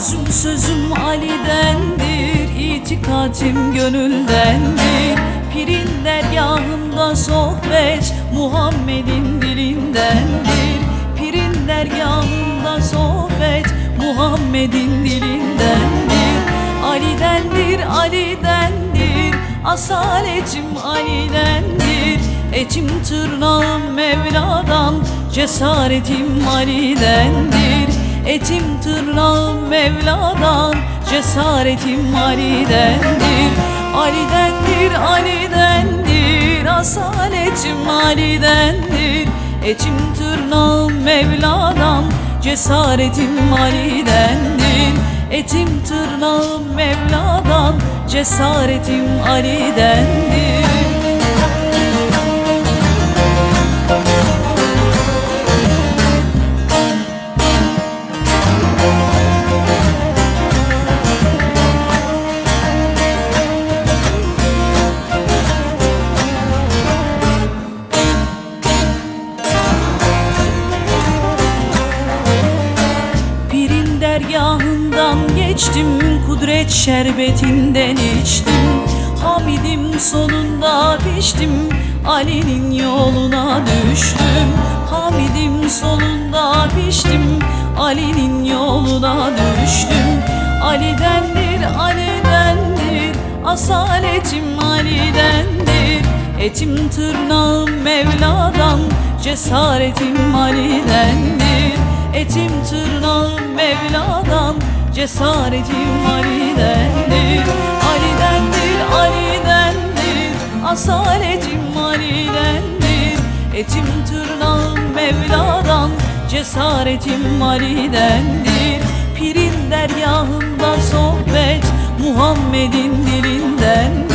Özüm sözüm Ali'dendir itikatim gönüldendir. Pirin dergahında sohbet Muhammed'in dilindendir. Pirin dergahında sohbet Muhammed'in dilindendir. Ali'dendir, Ali'dendir Asaletim Ali'dendir. Etim tırnağım Mevla'dan Cesaretim Ali'dendir Etim tırnağım Mevla'dan Cesaretim Ali'dendir. Ali'dendir, Ali'dendir Asaletim Ali'dendir. Etim tırnağım Mevla'dan Cesaretim Ali'dendir. Etim tırnağım Mevla'dan Cesaretim Ali'dendir dergahından geçtim Kudret şerbetinden içtim. Hamidim sonunda piştim Ali'nin yoluna düştüm. Hamidim sonunda piştim Ali'nin yoluna düştüm. Ali'dendir, Ali'dendir Asaletim Ali'dendir. Etim tırnağım Mevla'dan Cesaretim Ali'dendir Etim tırnağım Mevla'dan Cesaretim Ali'dendir Ali'dendir, Ali'dendir Asaletim Ali'dendir Etim tırnağım Mevla'dan Cesaretim Ali'dendir Pirin dergahında sohbet Muhammed'in dilindendir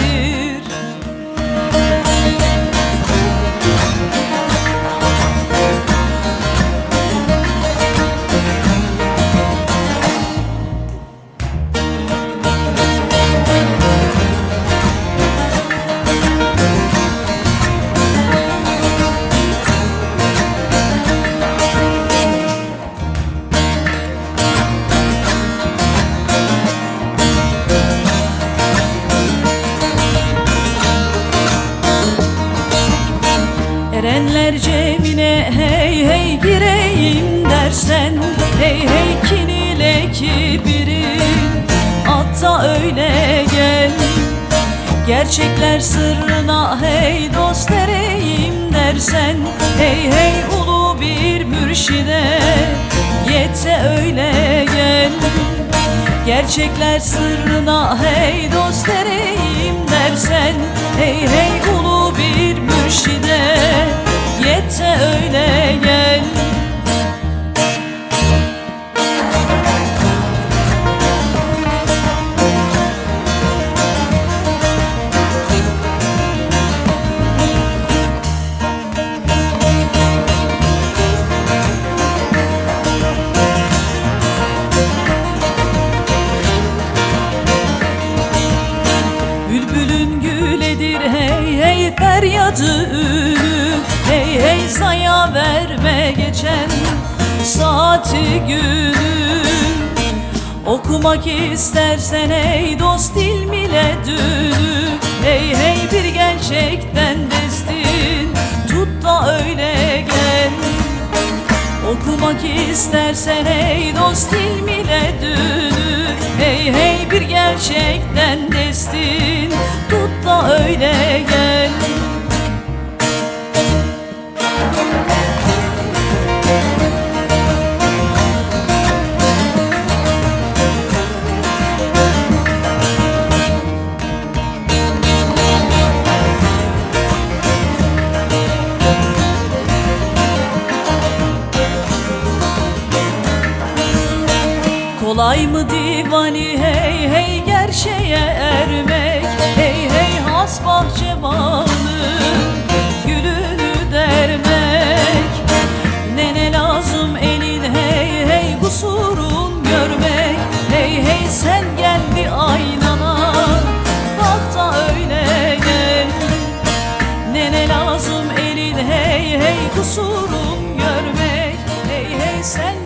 Erenler cemine hey hey gireyim dersen Hey hey kin ile kibirin Atta öyle gel Gerçekler sırrına hey dost ereyim dersen Hey hey ulu bir mürşide. Yetse öyle gel Gerçekler sırrına hey dost ereyim dersen Hey hey ulu bir mürşide Yetse öyle gel. Bülbülün güledir hey hey feryadı Hey hey saya verme geçen saati günü. Okumak istersen ey dost ilmile dünü. Hey hey bir gerçekten destin tut da öyle gel. Okumak istersen ey dost ilmile dünü. Hey hey bir gerçekten destin Tut da öyle gel Kolay mı divani? Hey hey gerçeğe ermek. Hey hey has bahçe bağının gülünü dermek. Nene lazım elin hey hey kusurun görmek. Hey hey sen gel bir aynana bak da öyle gel. Nene lazım elin hey hey kusurun görmek. Hey hey sen